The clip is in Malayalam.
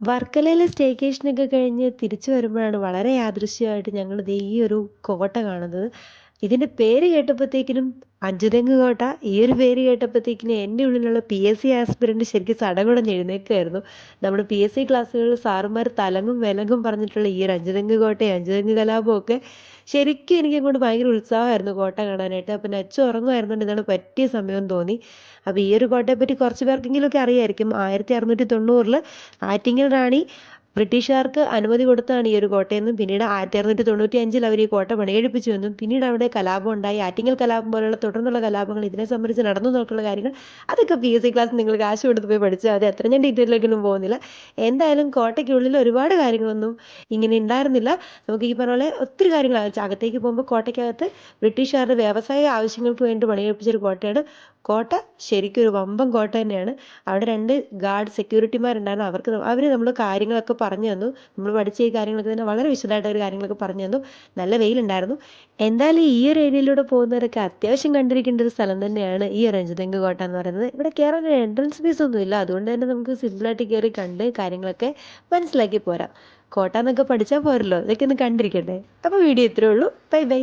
വർക്കലയിലെ സ്റ്റേക്കേഷനൊക്കെ കഴിഞ്ഞ് തിരിച്ചു വരുമ്പോഴാണ് വളരെ യാദൃശ്ചികമായിട്ട് ഞങ്ങൾ ദേ ഈ ഒരു കോട്ട കാണുന്നത്. ഇതിന്റെ പേര് കേട്ടപ്പോഴത്തേക്കിനും അഞ്ചുതെങ്ങ് കോട്ട ഈ ഒരു പേര് കേട്ടപ്പോഴത്തേക്കിനും എന്റെ ഉള്ളിലുള്ള പി എസ് സി ആസ്പിരന്റ് ശരിക്കും സടകുടഞ്ഞ് എഴുന്നേക്കായിരുന്നു നമ്മുടെ സി ക്ലാസ്സുകളിൽ സാറുമാർ തലങ്ങും വിലങ്ങും പറഞ്ഞിട്ടുള്ള ഈ ഒരു അഞ്ചുതെങ്ങ് കോട്ടയും അഞ്ചുതെങ്ങ് കലാപവും ഒക്കെ ശരിക്കും എനിക്കങ്ങോട്ട് ഭയങ്കര ഉത്സാഹമായിരുന്നു കോട്ട കാണാനായിട്ട്. അപ്പം നച്ച് ഉറങ്ങുമായിരുന്നുണ്ട് ഇതാണ് പറ്റിയ സമയം തോന്നി. അപ്പോൾ ഈ ഒരു കോട്ടയെപ്പറ്റി കുറച്ച് പേർക്കെങ്കിലുമൊക്കെ അറിയായിരിക്കും. 1690ൽ ആറ്റിങ്ങൽ റാണി ബ്രിട്ടീഷുകാർക്ക് അനുമതി കൊടുത്താണ് ഈ ഒരു കോട്ടയെന്നും പിന്നീട് 1695ൽ അവർ ഈ കോട്ട പണികഴിപ്പിച്ചുവെന്നും പിന്നീട് അവിടെ കലാപം ഉണ്ടായി. ആറ്റിങ്ങൽ കലാപം പോലുള്ള തുടർന്നുള്ള കലാപങ്ങൾ ഇതിനെ സംബന്ധിച്ച് നടന്നു നോക്കുള്ള കാര്യങ്ങൾ അതൊക്കെ പി എസ് സി ക്ലാസ് നിങ്ങൾ കാശ് കൊടുത്ത് പോയി പഠിച്ചാൽ മതി. അത്ര ഞാൻ ഡീറ്റെയിലേക്കൊന്നും പോകുന്നില്ല. എന്തായാലും കോട്ടയ്ക്കുള്ളിൽ ഒരുപാട് കാര്യങ്ങളൊന്നും ഇങ്ങനെ ഉണ്ടായിരുന്നില്ല. നമുക്ക് ഈ പറഞ്ഞ പോലെ ഒത്തിരി കാര്യങ്ങൾ അകത്തേക്ക് പോകുമ്പോൾ കോട്ടയ്ക്കകത്ത് ബ്രിട്ടീഷുകാരുടെ വ്യവസായ ആവശ്യങ്ങൾക്ക് വേണ്ടി പണികഴിപ്പിച്ചൊരു കോട്ടയാണ്. കോട്ട ശരിക്കും ഒരു വമ്പൻ കോട്ട തന്നെയാണ്. അവിടെ രണ്ട് ഗാർഡ് സെക്യൂരിറ്റിമാരുണ്ടായിരുന്നു. അവർക്ക് അവർ നമ്മൾ കാര്യങ്ങളൊക്കെ പറഞ്ഞു തന്നു. നമ്മൾ പഠിച്ച ഈ കാര്യങ്ങളൊക്കെ തന്നെ വളരെ വിശദമായിട്ട് അവർ കാര്യങ്ങളൊക്കെ പറഞ്ഞു തന്നു. നല്ല വെയിലുണ്ടായിരുന്നു. എന്തായാലും ഈ ഒരു ഏരിയയിലൂടെ പോകുന്നവരൊക്കെ അത്യാവശ്യം കണ്ടിരിക്കേണ്ട ഒരു സ്ഥലം തന്നെയാണ് ഈ ഒരു അഞ്ചുതെങ്ങ് കോട്ട എന്ന് പറയുന്നത്. ഇവിടെ കയറാൻ ഒരു എൻട്രൻസ് ഫീസ് ഒന്നുമില്ല. അതുകൊണ്ട് തന്നെ നമുക്ക് സിമ്പിളായിട്ട് കയറി കണ്ട് കാര്യങ്ങളൊക്കെ മനസ്സിലാക്കി പോരാം. കോട്ട എന്നൊക്കെ പഠിച്ചാൽ പോരല്ലോ. ഇതൊക്കെ ഒന്ന് കണ്ടിരിക്കട്ടെ അപ്പോൾ വീഡിയോ ഇത്രയേ ഉള്ളൂ. Bye bye.